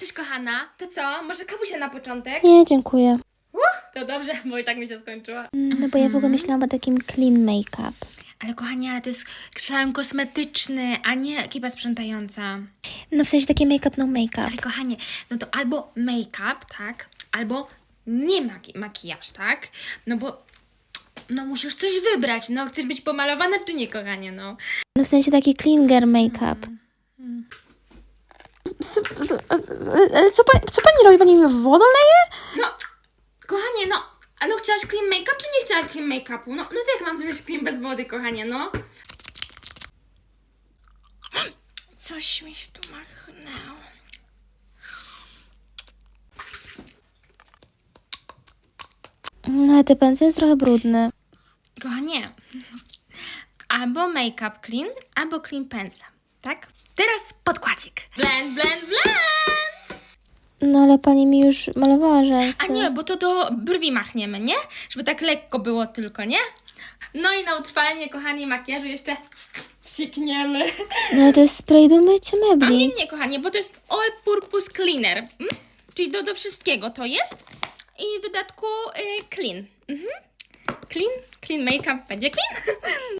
Cześć kochana, to co? Może kawusia na początek? Nie, dziękuję. To dobrze, bo i tak mi się skończyła. No bo ja w ogóle myślałam o takim clean make-up. Ale kochanie, ale to jest szalon kosmetyczny, a nie ekipa sprzątająca. No w sensie takie make-up, no make-up. Ale kochanie, no to albo make-up, tak? Albo nie maki- makijaż, tak? No bo no musisz coś wybrać, no chcesz być pomalowana czy nie, kochanie, no. No w sensie taki clean girl make-up. Ale co, pani, co pani robi? Pani mi wodą leje? No, kochanie, no, a no chciałaś clean make-up czy nie chciałaś clean make-upu? No, no to jak mam zrobić clean bez wody, kochanie, no? Coś mi się tu machnęło. No ale ten pędzel jest trochę brudny. Kochanie, albo make-up clean, albo clean pędzla, tak? Teraz podkładzik. Blend, blend, blend! No ale pani mi już malowała rzęsy. A nie, bo to do brwi machniemy, nie? Żeby tak lekko było tylko, nie? No i na utrwalenie, kochani, makijażu jeszcze psikniemy. No to jest spray do mycia A nie, mebli. nie, kochanie, bo to jest All Purpose Cleaner. Mm? Czyli do, do wszystkiego to jest. I w dodatku y, clean. Mhm. Clean, clean make-up będzie clean.